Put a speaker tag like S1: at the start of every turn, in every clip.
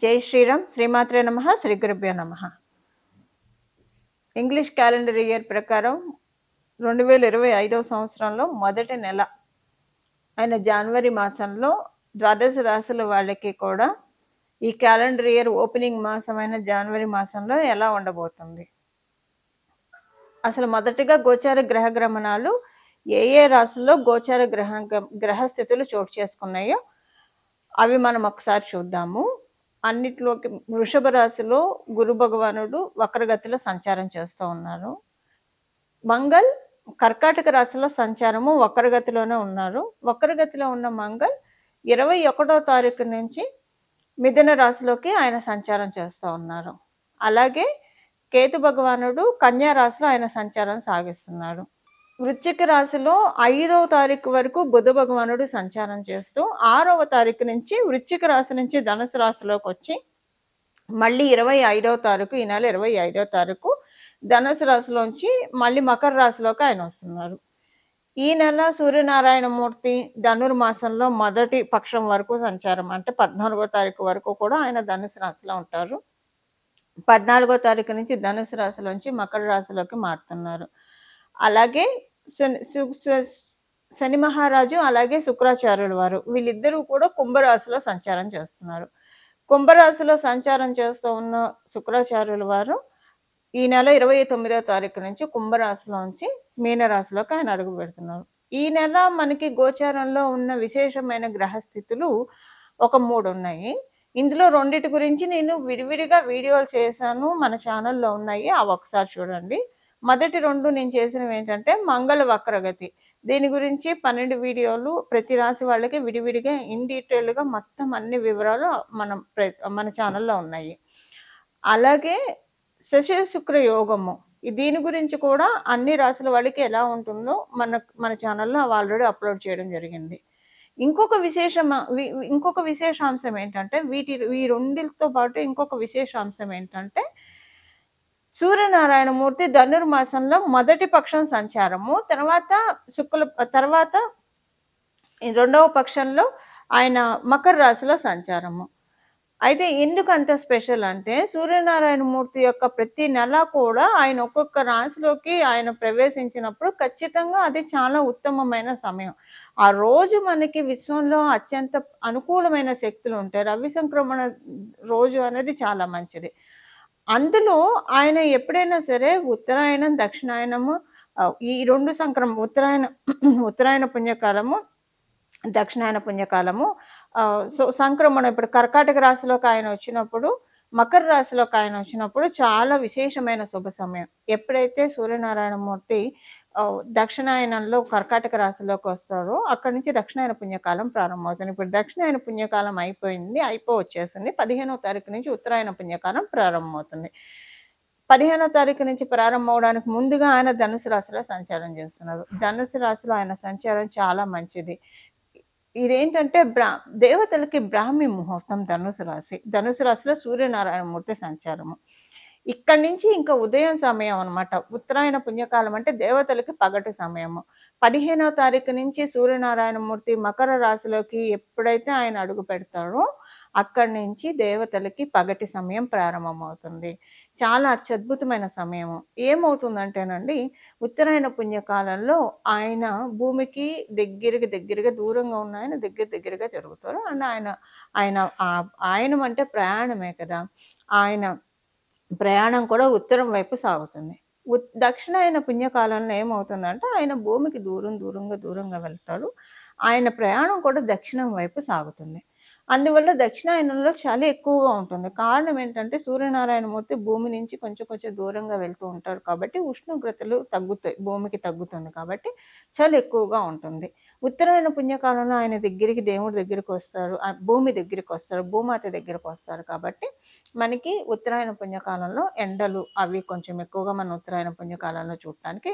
S1: జై శ్రీరామ్. శ్రీమాత్రే నమ. శ్రీ గురుభ్యో నమ. ఇంగ్లీష్ క్యాలెండర్ ఇయర్ ప్రకారం రెండు వేల ఇరవై ఐదవ సంవత్సరంలో మొదటి నెల అయిన జనవరి మాసంలో ద్వాదశ రాశుల వాళ్ళకి కూడా ఈ క్యాలెండర్ ఇయర్ ఓపెనింగ్ మాసమైన జనవరి మాసంలో ఎలా ఉండబోతుంది? అసలు మొదటిగా గోచార గ్రహ గ్రమణాలు ఏ ఏ రాశుల్లో గోచార గ్రహ గ్రహస్థితులు చోటు చేసుకున్నాయో అవి మనం ఒకసారి చూద్దాము. అన్నిట్లోకి వృషభ రాశిలో గురు భగవానుడు వక్రగతిలో సంచారం చేస్తూ ఉన్నారు. మంగళ్ కర్కాటక రాశిలో సంచారము వక్రగతిలోనే ఉన్నారు. వక్రగతిలో ఉన్న మంగళ్ ఇరవై ఒకటో తారీఖు నుంచి మిథున రాశిలోకి ఆయన సంచారం చేస్తూ ఉన్నారు. అలాగే కేతు భగవానుడు కన్యా రాశిలో ఆయన సంచారం సాగిస్తున్నాడు వృశ్చిక రాశిలో ఐదవ తారీఖు వరకు బుధ భగవానుడు సంచారం చేస్తూ ఆరవ తారీఖు నుంచి వృశ్చిక రాశి నుంచి ధనుసు రాశిలోకి వచ్చి మళ్ళీ ఇరవై ఐదవ తారీఖు ఈ నెల ఇరవై ఐదవ తారీఖు ధనుసు రాశిలోంచి మళ్ళీ మకర రాశిలోకి ఆయన వస్తున్నారు. ఈ నెల సూర్యనారాయణ మూర్తి ధనుర్మాసంలో మొదటి పక్షం వరకు సంచారం అంటే పద్నాలుగో తారీఖు వరకు కూడా ఆయన ధనుసు రాశిలో ఉంటారు. పద్నాలుగో తారీఖు నుంచి ధనుసు రాశిలోంచి మకర రాశిలోకి మారుతున్నారు. అలాగే శని మహారాజు అలాగే శుక్రాచార్యుల వారు. వీళ్ళిద్దరూ కూడా కుంభరాశిలో సంచారం చేస్తున్నారు. కుంభరాశిలో సంచారం చేస్తూ ఉన్న శుక్రాచార్యుల వారు ఈ నెల ఇరవై తొమ్మిదో తారీఖు నుంచి కుంభరాశిలోంచి మీనరాశిలోకి ఆయన అడుగు పెడుతున్నారు. ఈ నెల మనకి గోచారంలో ఉన్న విశేషమైన గ్రహస్థితులు ఒక మూడు ఉన్నాయి. ఇందులో రెండిటి గురించి నేను విడివిడిగా వీడియోలు చేశాను. మన ఛానల్లో ఉన్నాయి. అవి ఒకసారి చూడండి. మొదటి రెండు నేను చేసినవి ఏంటంటే మంగళ వక్రగతి. దీని గురించి పన్నెండు వీడియోలు ప్రతి రాశి వాళ్ళకి విడివిడిగా ఇన్ డీటెయిల్గా మొత్తం అన్ని వివరాలు మనం మన ఛానల్లో ఉన్నాయి. అలాగే శశి శుక్ర యోగము. దీని గురించి కూడా అన్ని రాశుల వాళ్ళకి ఎలా ఉంటుందో మన మన ఛానల్లో ఆల్రెడీ అప్లోడ్ చేయడం జరిగింది. ఇంకొక విశేషం ఇంకొక విశేషాంశం ఏంటంటే వీటి ఈ రెండితో పాటు ఇంకొక విశేషాంశం ఏంటంటే సూర్యనారాయణమూర్తి ధనుర్మాసంలో మొదటి పక్షం సంచారము. తర్వాత శుక్ల తర్వాత రెండవ పక్షంలో ఆయన మకర రాశిలో సంచారము. అయితే ఎందుకు అంత స్పెషల్ అంటే సూర్యనారాయణమూర్తి యొక్క ప్రతి నెల కూడా ఆయన ఒక్కొక్క రాశిలోకి ఆయన ప్రవేశించినప్పుడు ఖచ్చితంగా అది చాలా ఉత్తమమైన సమయం. ఆ రోజు మనకి విశ్వంలో అత్యంత అనుకూలమైన శక్తులు ఉంటాయి. రవి సంక్రమణ రోజు అనేది చాలా మంచిది. అందులో ఆయన ఎప్పుడైనా సరే ఉత్తరాయణం దక్షిణాయనము ఈ రెండు సంక్రమం ఉత్తరాయణ ఉత్తరాయణ పుణ్యకాలము దక్షిణాయన పుణ్యకాలము సో సంక్రమణం ఇప్పుడు కర్కాటక రాశిలోకి ఆయన వచ్చినప్పుడు మకర రాశిలోకి ఆయన వచ్చినప్పుడు చాలా విశేషమైన శుభ సమయం. ఎప్పుడైతే సూర్యనారాయణ మూర్తి దక్షిణాయనంలో కర్కాటక రాశిలోకి వస్తారు. అక్కడి నుంచి దక్షిణాయన పుణ్యకాలం ప్రారంభమవుతుంది. ఇప్పుడు దక్షిణాయన పుణ్యకాలం అయిపోయింది అయిపో వచ్చేసింది. పదిహేనో తారీఖు నుంచి ఉత్తరాయణ పుణ్యకాలం ప్రారంభమవుతుంది. పదిహేనో తారీఖు నుంచి ప్రారంభం అవడానికి ముందుగా ఆయన ధనుసు రాశిలో సంచారం చేస్తున్నారు. ధనుసు రాశిలో ఆయన సంచారం చాలా మంచిది. ఇదేంటంటే బ్రా దేవతలకి బ్రాహ్మి ముహూర్తం ధనుసు రాశి. ధనుసు రాశిలో సూర్యనారాయణమూర్తి సంచారము. ఇక్కడి నుంచి ఇంకా ఉదయం సమయం అనమాట ఉత్తరాయణ పుణ్యకాలం అంటే దేవతలకి పగటి సమయము. పదిహేనో తారీఖు నుంచి సూర్యనారాయణమూర్తి మకర రాశిలోకి ఎప్పుడైతే ఆయన అడుగు పెడతాడో అక్కడి నుంచి దేవతలకి పగటి సమయం ప్రారంభమవుతుంది. చాలా అత్యద్భుతమైన సమయం ఏమవుతుందంటేనండి ఉత్తరాయణ పుణ్యకాలంలో ఆయన భూమికి దగ్గరికి దగ్గరగా దూరంగా ఉన్న ఆయన దగ్గర దగ్గరగా జరుగుతారు. అండ్ ఆయన ఆయన ఆయన అంటే ప్రయాణమే కదా. ఆయన ప్రయాణం కూడా ఉత్తరం వైపు సాగుతుంది. దక్షిణాయన పుణ్యకాలంలో ఏమవుతుందంటే ఆయన భూమికి దూరం దూరంగా దూరంగా వెళ్తాడు. ఆయన ప్రయాణం కూడా దక్షిణం వైపు సాగుతుంది. అందువల్ల దక్షిణాయనంలో చాలా ఎక్కువగా ఉంటుంది. కారణం ఏంటంటే సూర్యనారాయణమూర్తి భూమి నుంచి కొంచెం కొంచెం దూరంగా వెళ్తూ ఉంటారు కాబట్టి ఉష్ణోగ్రతలు తగ్గుతాయి భూమికి తగ్గుతుంది కాబట్టి చాలా ఎక్కువగా ఉంటుంది. ఉత్తరాయణ పుణ్యకాలంలో ఆయన దగ్గరికి దేవుడి దగ్గరికి వస్తారు భూమి దగ్గరికి వస్తారు భూమాత దగ్గరికి వస్తారు కాబట్టి మనకి ఉత్తరాయణ పుణ్యకాలంలో ఎండలు అవి కొంచెం ఎక్కువగా మన ఉత్తరాయణ పుణ్యకాలంలో చూడటానికి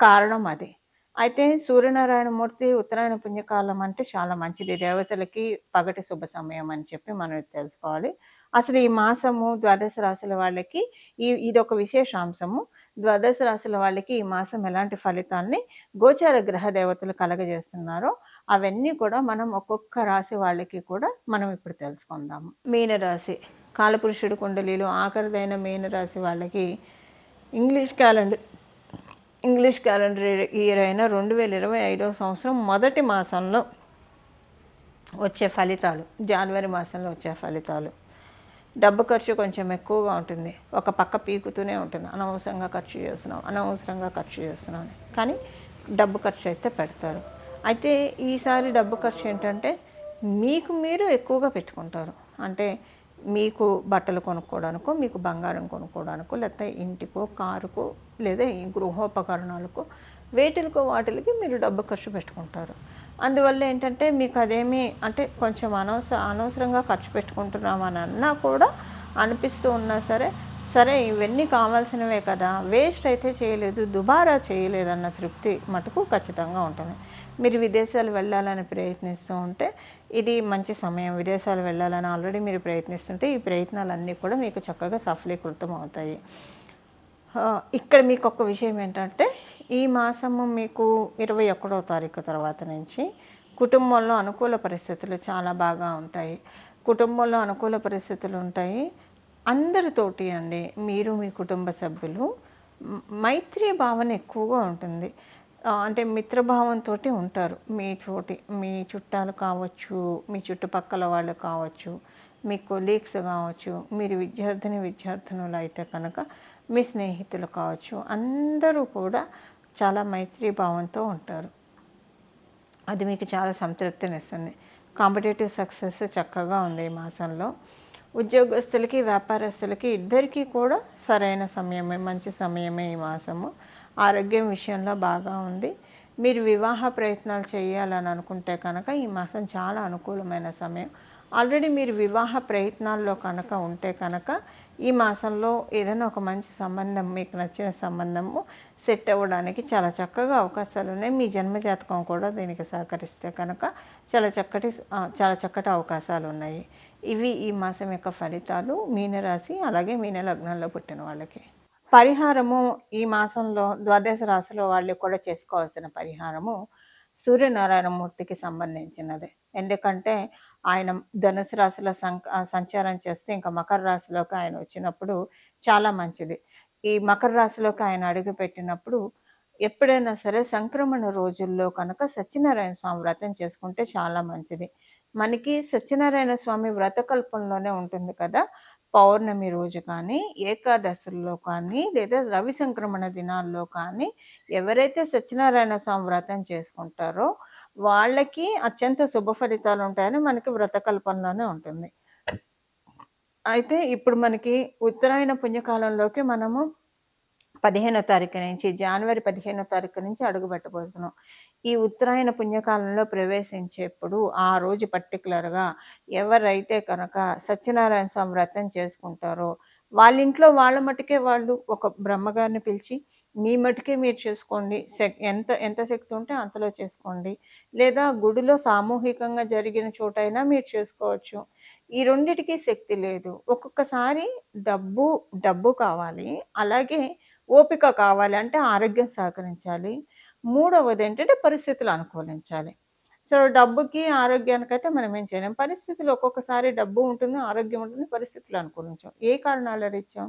S1: కారణం అది. అయితే సూర్యనారాయణ మూర్తి ఉత్తరాయణ పుణ్యకాలం అంటే చాలా మంచిది. దేవతలకి పగటి శుభ సమయం అని చెప్పి మనం తెలుసుకోవాలి. అసలు ఈ మాసము ద్వాదశ రాశుల వాళ్ళకి ఈ ఇదొక విశేషాంశము. ద్వాదశ రాశుల వాళ్ళకి ఈ మాసం ఎలాంటి ఫలితాన్ని గోచార గ్రహ దేవతలు కలగజేస్తున్నారో అవన్నీ కూడా మనం ఒక్కొక్క రాశి వాళ్ళకి కూడా మనం ఇప్పుడు తెలుసుకుందాము. మీనరాశి కాలపురుషుడు కుండలీలు ఆఖరిదైన మీనరాశి వాళ్ళకి English calendar English calendar year అయిన రెండు వేల ఇరవై ఐదవ సంవత్సరం మొదటి మాసంలో వచ్చే ఫలితాలు. జనవరి మాసంలో వచ్చే ఫలితాలు. డబ్బు ఖర్చు కొంచెం ఎక్కువగా ఉంటుంది. ఒక పక్క పీకుతూనే ఉంటుంది. అనవసరంగా ఖర్చు చేస్తున్నాం అనవసరంగా ఖర్చు చేస్తున్నాం కానీ డబ్బు ఖర్చు అయితే పెడతారు. అయితే ఈసారి డబ్బు ఖర్చు ఏంటంటే మీకు మీరు ఎక్కువగా పెట్టుకుంటారు. అంటే మీకు బట్టలు కొనుక్కోవడానికో మీకు బంగారం కొనుక్కోవడానికో లేకపోతే ఇంటికో కారుకో లేదా ఈ గృహోపకరణాలకు వేటికో వాటికి మీరు డబ్బు ఖర్చు పెట్టుకుంటారు. అందువల్ల ఏంటంటే మీకు అదేమి అంటే కొంచెం అనవసర అనవసరంగా ఖర్చు పెట్టుకుంటున్నామని అన్నా కూడా అనిపిస్తూ ఉన్నా సరే సరే ఇవన్నీ కావాల్సినవే కదా వేస్ట్ అయితే చేయలేదు దుబారా చేయలేదన్న తృప్తి మటుకు ఖచ్చితంగా ఉంటుంది. మీరు విదేశాలు వెళ్ళాలని ప్రయత్నిస్తూ ఉంటే ఇది మంచి సమయం. విదేశాలు వెళ్ళాలని ఆల్రెడీ మీరు ప్రయత్నిస్తుంటే ఈ ప్రయత్నాలన్నీ కూడా మీకు చక్కగా సఫలీకృతం అవుతాయి ఇక్కడ మీకు ఒక విషయం ఏంటంటే ఈ మాసము మీకు ఇరవై ఒకటో తారీఖు తర్వాత నుంచి కుటుంబంలో అనుకూల పరిస్థితులు చాలా బాగా ఉంటాయి. కుటుంబంలో అనుకూల పరిస్థితులు ఉంటాయి. అందరితోటి అండి మీరు మీ కుటుంబ సభ్యులు మైత్రి భావన ఎక్కువగా ఉంటుంది. అంటే మిత్రభావంతో ఉంటారు. మీ చోటి మీ చుట్టాలు కావచ్చు మీ చుట్టుపక్కల వాళ్ళు కావచ్చు మీ కొలీగ్స్ కావచ్చు మీరు విద్యార్థిని విద్యార్థినులు అయితే కనుక మీ స్నేహితులు కావచ్చు అందరూ కూడా చాలా మైత్రీభావంతో ఉంటారు. అది మీకు చాలా సంతృప్తినిస్తుంది. కాంపిటేటివ్ సక్సెస్ చక్కగా ఉంది ఈ మాసంలో. ఉద్యోగస్తులకి వ్యాపారస్తులకి ఇద్దరికీ కూడా సరైన సమయమే మంచి సమయమే ఈ మాసము. ఆరోగ్యం విషయంలో బాగా ఉంది. మీరు వివాహ ప్రయత్నాలు చేయాలని అనుకుంటే కనుక ఈ మాసం చాలా అనుకూలమైన సమయం. ఆల్రెడీ మీరు వివాహ ప్రయత్నాల్లో కనుక ఉంటే కనుక ఈ మాసంలో ఏదైనా ఒక మంచి సంబంధం మీకు నచ్చిన సంబంధము సెట్ అవ్వడానికి చాలా చక్కగా అవకాశాలు ఉన్నాయి. మీ జన్మజాతకం కూడా దీనికి సహకరిస్తే కనుక చాలా చక్కటి చాలా చక్కటి అవకాశాలు ఉన్నాయి. ఇవి ఈ మాసం యొక్క ఫలితాలు. మీనరాశి అలాగే మీన లగ్నంలో పుట్టిన వాళ్ళకి. పరిహారము ఈ మాసంలో ద్వాదశ రాశిలో వాళ్ళు కూడా చేసుకోవాల్సిన పరిహారము సూర్యనారాయణమూర్తికి సంబంధించినది. ఎందుకంటే ఆయన ధనుసు రాశిలో సంచారం చేస్తే ఇంకా మకర రాశిలోకి ఆయన వచ్చినప్పుడు చాలా మంచిది. ఈ మకర రాశిలోకి ఆయన అడుగు పెట్టినప్పుడు ఎప్పుడైనా సరే సంక్రమణ రోజుల్లో కనుక సత్యనారాయణ స్వామి వ్రతం చేసుకుంటే చాలా మంచిది. మనకి సత్యనారాయణ స్వామి వ్రతకల్పంలోనే ఉంటుంది కదా. పౌర్ణమి రోజు కానీ ఏకాదశుల్లో కానీ లేదా రవి సంక్రమణ దినాల్లో కానీ ఎవరైతే సత్యనారాయణ స్వామి వ్రతం చేసుకుంటారో వాళ్ళకి అత్యంత శుభ ఫలితాలు ఉంటాయని మనకి వ్రతకల్పనలోనే ఉంటుంది. అయితే ఇప్పుడు మనకి ఉత్తరాయణ పుణ్యకాలంలోకి మనము పదిహేనో తారీఖు నుంచి జనవరి పదిహేనో తారీఖు నుంచి అడుగు పెట్టబోతున్నాం ఈ ఉత్తరాయణ పుణ్యకాలంలో ప్రవేశించేప్పుడు ఆ రోజు పర్టికులర్గా ఎవరైతే కనుక సత్యనారాయణ స్వామి వ్రతం చేసుకుంటారో వాళ్ళ ఇంట్లో వాళ్ళ మటుకే వాళ్ళు ఒక బ్రహ్మగారిని పిలిచి మీ మటుకే మీరు చేసుకోండి ఎంత ఎంత శక్తి ఉంటే అంతలో చేసుకోండి. లేదా గుడిలో సామూహికంగా జరిగిన చోటైనా మీరు చేసుకోవచ్చు. ఈ రెండిటికి శక్తి లేదు. ఒక్కొక్కసారి డబ్బు డబ్బు కావాలి. అలాగే ఓపిక కావాలి. అంటే ఆరోగ్యం సహకరించాలి. మూడవది ఏంటంటే పరిస్థితులు అనుకూలించాలి. సో డబ్బుకి ఆరోగ్యానికైతే మనం ఏం చేయలేం. పరిస్థితులు ఒక్కొక్కసారి డబ్బు ఉంటుంది ఆరోగ్యం ఉంటుంది పరిస్థితులు అనుకూలించాం ఏ కారణాలు రీత్యా?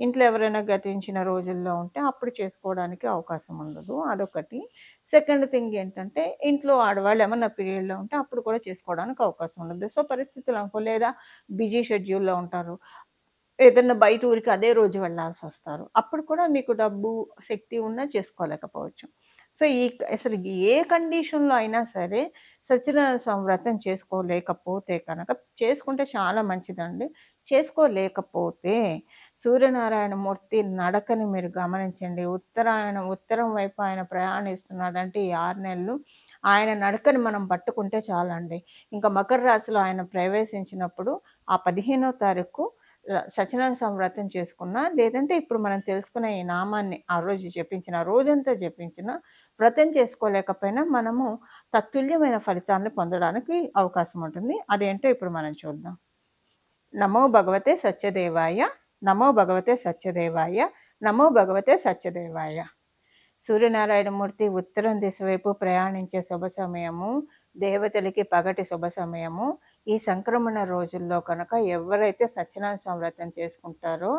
S1: ఇంట్లో ఎవరైనా గతించిన రోజుల్లో ఉంటే అప్పుడు చేసుకోవడానికి అవకాశం ఉండదు. అదొకటి. సెకండ్ థింగ్ ఏంటంటే ఇంట్లో ఆడవాళ్ళు ఏమన్నా పీరియడ్లో ఉంటే అప్పుడు కూడా చేసుకోవడానికి అవకాశం ఉండదు. సో పరిస్థితులు అనుకో లేదా బిజీ షెడ్యూల్లో ఉంటారు. ఏదన్నా బయట ఊరికి అదే రోజు వెళ్ళాల్సి వస్తారు. అప్పుడు కూడా మీకు డబ్బు శక్తి ఉన్నా చేసుకోలేకపోవచ్చు. సో ఈ అసలు ఏ కండిషన్లో అయినా సరే సత్యనారాయణ స్వామి వ్రతం చేసుకోలేకపోతే కనుక చేసుకుంటే చాలా మంచిదండి. చేసుకోలేకపోతే సూర్యనారాయణ మూర్తి నడకని మీరు గమనించండి. ఉత్తరాయణ ఉత్తరం వైపు ఆయన ప్రయాణిస్తున్నాడంటే ఈ ఆరు నెలలు ఆయన నడకని మనం పట్టుకుంటే చాలండి. ఇంకా మకర రాశిలో ఆయన ప్రవేశించినప్పుడు ఆ పదిహేనో తారీఖు సత్యనారాయణ స్వామి వ్రతం చేసుకున్నా లేదంటే ఇప్పుడు మనం తెలుసుకున్న ఈ నామాన్ని ఆ రోజు జపించిన రోజంతా జపించిన వ్రతం చేసుకోలేకపోయినా మనము తత్తుల్యమైన ఫలితాలను పొందడానికి అవకాశం ఉంటుంది. అదేంటో ఇప్పుడు మనం చూద్దాం. నమో భగవతే సత్యదేవాయ నమో భగవతే సత్యదేవాయ నమో భగవతే సత్యదేవాయ. సూర్యనారాయణమూర్తి ఉత్తరం దిశ వైపు ప్రయాణించే శుభ సమయము దేవతలకి పగటి శుభ సమయము ఈ సంక్రమణ రోజుల్లో కనుక ఎవరైతే సత్యనారాయణ స్వామి వ్రతం చేసుకుంటారో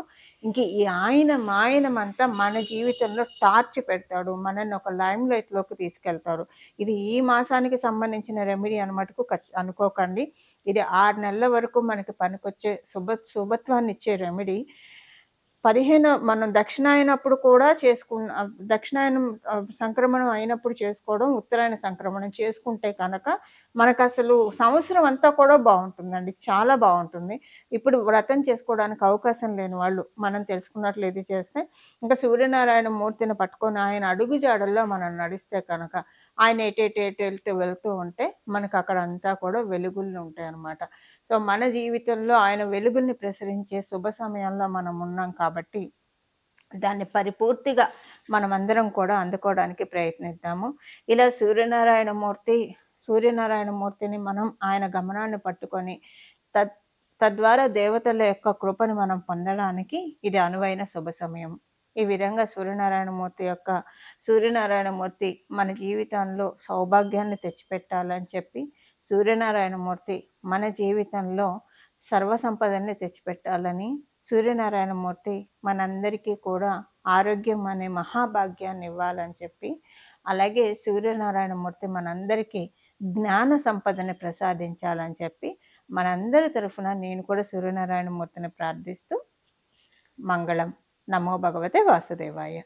S1: ఇంక ఈ ఆయన మాయనమంతా మన జీవితంలో టార్చ్ పెడతాడు మనల్ని ఒక లైమ్ లైట్లోకి తీసుకెళ్తారు. ఇది ఈ మాసానికి సంబంధించిన రెమెడీ అనమాటకు అనుకోకండి. ఇది ఆరు నెలల వరకు మనకి పనికొచ్చే శుభ శుభత్వాన్ని ఇచ్చే రెమెడీ. పదిహేను మనం దక్షిణాయనప్పుడు కూడా చేసుకున్న దక్షిణాయనం సంక్రమణం అయినప్పుడు చేసుకోవడం ఉత్తరాయణ సంక్రమణం చేసుకుంటే కనుక మనకు అసలు సంవత్సరం అంతా కూడా బాగుంటుందండి. చాలా బాగుంటుంది. ఇప్పుడు వ్రతం చేసుకోవడానికి అవకాశం లేని వాళ్ళు మనం తెలుసుకున్నట్లు ఇది చేస్తే ఇంకా సూర్యనారాయణ మూర్తిని పట్టుకొని ఆయన అడుగు జాడల్లో మనం నడిస్తే కనుక ఆయన ఎటేటేటేటు వెళ్తూ ఉంటే మనకు అక్కడ అంతా కూడా వెలుగులు ఉంటాయి అన్నమాట సో మన జీవితంలో ఆయన వెలుగుల్ని ప్రసరించే శుభ సమయంలో మనం ఉన్నాం కాబట్టి దాన్ని పరిపూర్తిగా మనమందరం కూడా అందుకోవడానికి ప్రయత్నిద్దాము. ఇలా సూర్యనారాయణ మూర్తి సూర్యనారాయణ మూర్తిని మనం ఆయన గమనాన్ని పట్టుకొని తద్ తద్వారా దేవతల యొక్క కృపను మనం పొందడానికి ఇది అనువైన శుభ సమయం. ఈ విధంగా సూర్యనారాయణమూర్తి యొక్క సూర్యనారాయణమూర్తి మన జీవితంలో సౌభాగ్యాన్ని తెచ్చిపెట్టాలని చెప్పి సూర్యనారాయణమూర్తి మన జీవితంలో సర్వసంపదని తెచ్చిపెట్టాలని సూర్యనారాయణమూర్తి మనందరికీ కూడా ఆరోగ్యం అనే మహాభాగ్యాన్ని ఇవ్వాలని చెప్పి అలాగే సూర్యనారాయణమూర్తి మనందరికీ జ్ఞాన సంపదని ప్రసాదించాలని చెప్పి మనందరి తరఫున నేను కూడా సూర్యనారాయణమూర్తిని ప్రార్థిస్తూ మంగళం. నమో భగవతే వాసుదేవాయ